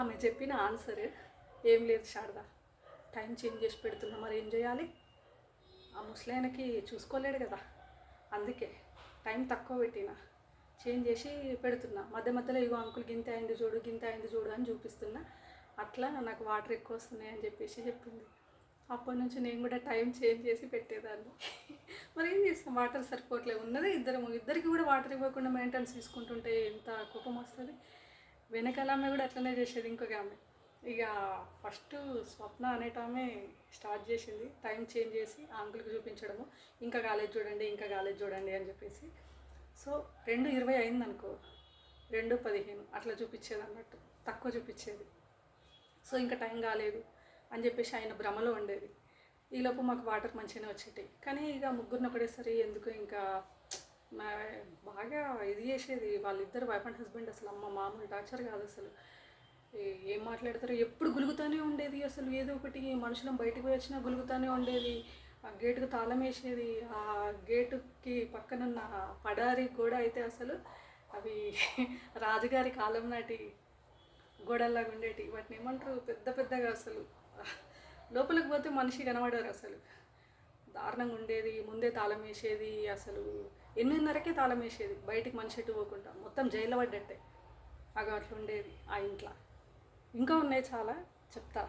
ఆమె చెప్పిన ఆన్సర్. ఏం లేదు శారద. టైం చేంజ్ చేసి పెడుతున్నా మరి ఏం చేయాలి? ఆ ముసలాయనకి చూసుకోలేడు కదా. అందుకే టైం తక్కువ పెట్టిన. చేంజ్ చేసి పెడుతున్నా. మధ్య మధ్యలో ఇగో అంకుల్ గింత అయింది చూడు గింత అయింది చూడు అని చూపిస్తున్నా. అట్లా నాకు వాటర్ ఎక్కువ వస్తున్నాయి అని చెప్పేసి చెప్పింది. అప్పటి నుంచి నేను కూడా టైం చేంజ్ చేసి పెట్టేదాన్ని. మరి ఏం చేస్తాం? వాటర్ సరిపోవట్లేదు. ఉన్నదే ఇద్దరు ఇద్దరికి కూడా వాటర్ ఇవ్వకుండా మెయింటెనెన్స్ తీసుకుంటుంటే ఎంత కోపం వస్తుంది? వెనకాల ఆమె కూడా అట్లనే చేసేది ఇంకొక ఆమె. ఇక ఫస్ట్ స్వప్న అనేటామె స్టార్ట్ చేసింది టైం చేంజ్ చేసి ఆ అంకుల్కి చూపించడము. ఇంకా కాలేజ్ చూడండి ఇంకా కాలేజ్ చూడండి అని చెప్పేసి. సో రెండు ఇరవై అయింది అనుకో రెండు పదిహేను అట్లా చూపించేది అన్నట్టు తక్కువ చూపించేది. సో ఇంకా టైం కాలేదు అని చెప్పేసి ఆయన భ్రమలో ఉండేది. ఈలోపు మాకు వాటర్ మంచిగానే వచ్చేటాయి. కానీ ఇక ముగ్గురిని ఒకటేసరి ఎందుకు ఇంకా బాగా ఇది చేసేది వాళ్ళిద్దరు వైఫ్ అండ్ హస్బెండ్ అసలు అమ్మ మామూలు టార్చర్ కాదు అసలు. ఏం మాట్లాడతారో ఎప్పుడు గులుగుతానే ఉండేది అసలు. ఏదో ఒకటి మనుషులం బయటకు పోయి వచ్చినా గులుగుతానే ఉండేది. ఆ గేటుకు తాళం వేసేది. ఆ గేటుకి పక్కనున్న పడారి గోడ అయితే అసలు అవి రాజుగారి కాలం నాటి గోడల్లాగా ఉండేటి. వాటిని ఏమంటారు? పెద్ద పెద్దగా అసలు. లోపలికి పోతే మనిషి కనబడారు అసలు. దారుణంగా ఉండేది ముందే తాళం వేసేది అసలు ఎనిమిదిన్నరకే తాళం వేసేది. బయటికి మనిషి ఎటు పోకుండా మొత్తం జైల్లో పడ్డట్టే. అగ అట్లా ఉండేది ఆ ఇంట్లో. ఇంకా ఉన్నాయి చాలా చెప్తా.